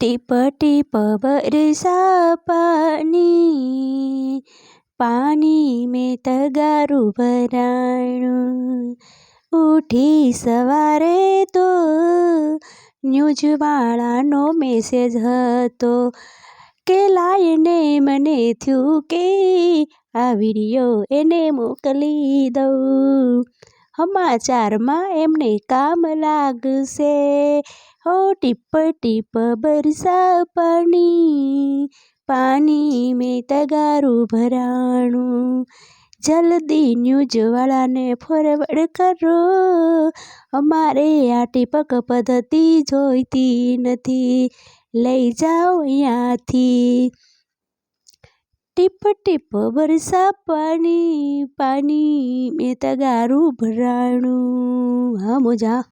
Tip tip વરસા પાણી પાણી મેં તગારું ભરાણું ઉઠી સવારે તો ન્યૂઝવાળાનો મેસેજ હતો કે લાયને મને થયું કે આ વીડિયો એને મોકલી દઉં. સમાચારમાં એમને કામ લાગશે. હો, ટીપ ટીપ બરસા પાણી પાણી મેં તગારું ભરાણું. જલ્દી ન્યૂઝવાળાને ફોરવર્ડ કરો. અમારે આ ટીપક પદ્ધતિ જોઈતી નથી. લઈ જાઓ અહીંયાથી. ટીપ ટીપ વરસા પાણી પાણી મેં તગારું ભરાણું. હા મોજા.